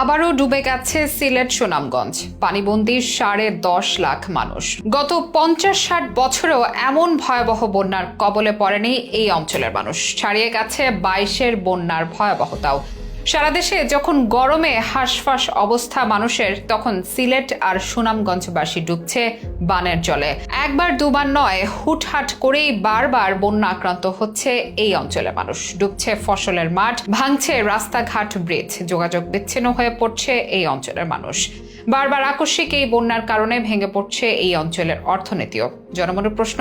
আবারও ডুবে গেছে সিলেট সুনামগঞ্জ। পানিবন্দী সাড়ে দশ লাখ মানুষ। গত পঞ্চাশ ষাট বছরেও এমন ভয়াবহ বন্যার কবলে পড়েনি এই অঞ্চলের মানুষ। ছাড়িয়ে গেছে বাইশের বন্যার ভয়াবহতাও। সারা দেশে যখন গরমে হাঁসফাঁস অবস্থা মানুষের, তখন সিলেট আর সুনামগঞ্জবাসী ডুবছে বানের জলে। একবার, দুবার নয়, হুটহাট করেই বারবার বন্যা আক্রান্ত হচ্ছে এই অঞ্চলের মানুষ। ডুবছে ফসলের মাঠ, ভাঙছে রাস্তাঘাট, ব্রিজ। যোগাযোগ বিচ্ছিন্ন হয়ে পড়ছে এই অঞ্চলের মানুষ। বারবার আকস্মিক এই বন্যার কারণে ভেঙে পড়ছে এই অঞ্চলের অর্থনীতিও। জনমনের প্রশ্ন,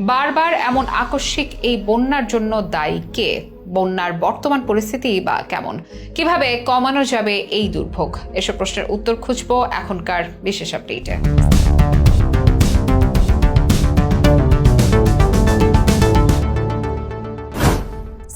বারবার এমন আকস্মিক এই বন্যার জন্য দায়ী কে? বন্যার বর্তমান পরিস্থিতি বা কেমন? কীভাবে কমানো যাবে এই দুর্ভোগ? এসব প্রশ্নের উত্তর খুঁজবো এখনকার বিশেষ আপডেটে।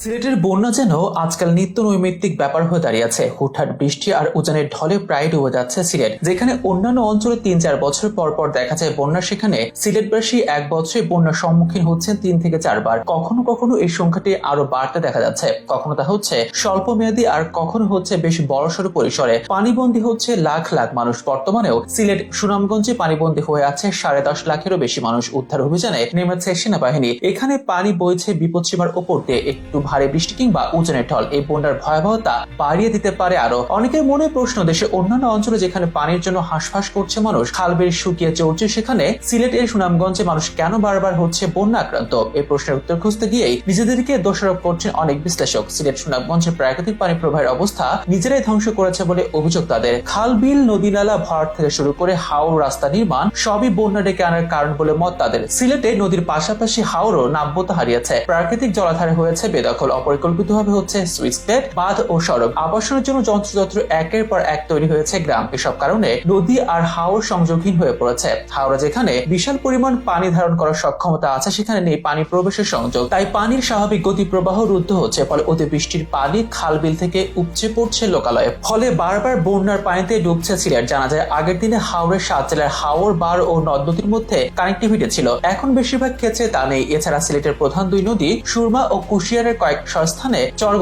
সিলেটের বন্যা যেন আজকাল নিত্য নৈমিত্তিক ব্যাপার হয়ে দাঁড়িয়েছে হুটহাট বৃষ্টি আর উজানের ঢলে প্রায় ডুবে যাচ্ছে সিলেট, যেখানে অন্যান্য অঞ্চলে তিন চার বছর পর পর দেখা যায় বন্যা। সেখানে সিলেটবাসী এক বছরে বন্যার সম্মুখীন হচ্ছেন তিন থেকে চারবার। কখনো কখনো এই সংখ্যাটি আরও বাড়তে দেখা যাচ্ছে। কখনো তা হচ্ছে স্বল্প মেয়াদী আর কখনো হচ্ছে বেশ বড়সড় পরিসরে। পানিবন্দী হচ্ছে লাখ লাখ মানুষ। বর্তমানেও সিলেট সুনামগঞ্জে পানিবন্দী হয়ে আছে সাড়ে দশ লাখেরও বেশি মানুষ। উদ্ধার অভিযানে নেমেছে সেনাবাহিনী। এখানে পানি বইছে বিপদসীমার ওপর দিয়ে। একটু ভারী বৃষ্টি কিংবা উজানের ঢল, এই বন্যার ভয়াবহতা বাড়িয়ে দিতে পারে আরও অনেকের মনে প্রশ্ন, দেশে অন্যান্য অঞ্চলে যেখানে পানির জন্য হাঁসফাঁস করছে মানুষ খালবিল শুকিয়ে চলছে সেখানে সিলেটের সুনামগঞ্জে মানুষ কেন বারবার হচ্ছে বন্যা আক্রান্ত এই প্রশ্নের উত্তর খুঁজতে গিয়েই নিজেদেরকে দোষারোপ করছেন অনেক বিশ্লেষক। সিলেট সুনামগঞ্জের প্রাকৃতিক পানি প্রবাহের অবস্থা নিজেরাই ধ্বংস করেছে বলে অভিযোগ তাদের। খাল বিল নদী নালা ভরাট থেকে শুরু করে হাওর রাস্তা নির্মাণ সবই বন্যা ডেকে আনার কারণ বলে মত তাদের। সিলেটে নদীর পাশাপাশি হাওরও নাব্যতা হারিয়েছে। প্রাকৃতিক জলাধারে হয়েছে বেদখল। অপরিকল্পিতভাবে হচ্ছে সুইচ গেট বাঁধ ও সড়ক। আবাসনের জন্য যন্ত্রযন্ত্র একের পর এক তৈরি হয়েছে গ্রাম। এসব কারণে নদী আর হাওর সংযোগহীন হয়ে পড়েছে। হাওড়া যেখানে বিশাল পরিমাণ পানি ধারণ করার সক্ষমতা আছে, সেখানে নেই পানি প্রবেশের সংযোগ। তাই পানির স্বাভাবিক গতি প্রবাহ রুদ্ধ হচ্ছে, ফলে অতিবৃষ্টির পানি খাল বিল থেকে উপচে পড়ছে লোকালয়ে। ফলে বারবার বন্যার পানিতে ডুবছে সিলেট। জানা যায়, আগের দিনে হাওড়ের সাত জেলার হাওড় বার ও নদ নদীর মধ্যে কানেক্টিভিটি ছিল। এখন বেশিরভাগ ক্ষেত্রে তা নেই। এছাড়া সিলেটের প্রধান দুই নদী সুরমা ও কুশিয়ারের কয়েক স্থানে চর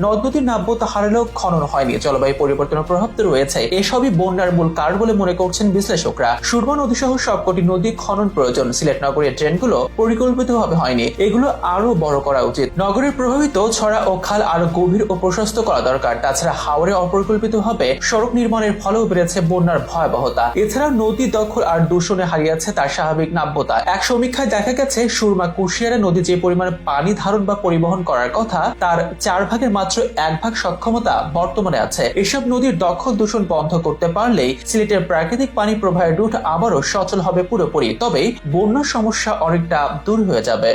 নদীর নাব্যতা হারালেও খনন হয়নি। জলবায়ু পরিবর্তনের প্রভাব তো রয়েছে। এসবই বন্যার মূল কারণ বলে মনে করছেন বিশ্লেষকরা। সুরমা নদী সহ সবকটি নদী খনন প্রয়োজন। সিলেট নগরের পরিকল্পিতভাবে হয়নি। এগুলো আরও বড় করা উচিত। নগরের প্রভাবিত ছড়া ও খাল আরও গভীর ও প্রশস্ত করা দরকার। তাছাড়া হাওড়ে অপরিকল্পিতভাবে সড়ক নির্মাণের ফলেও বেড়েছে বন্যার ভয়াবহতা। এছাড়া নদী দখল আর দূষণে হারিয়েছে তার স্বাভাবিক নাব্যতা। এক সমীক্ষায় দেখা গেছে, সুরমা কুশিয়ারা নদী যে পরিমাণে পানি ধারণ বা পরিবহন করার কথা তার চার ভাগের মাত্র এক ভাগ সক্ষমতা বর্তমানে আছে। এসব নদীর দখল দূষণ বন্ধ করতে পারলেই সিলেটের প্রাকৃতিক পানি প্রবাহের রুট আবারও সচল হবে পুরোপুরি তবে বন্যার সমস্যা অনেকটা দূর হয়ে যাবে।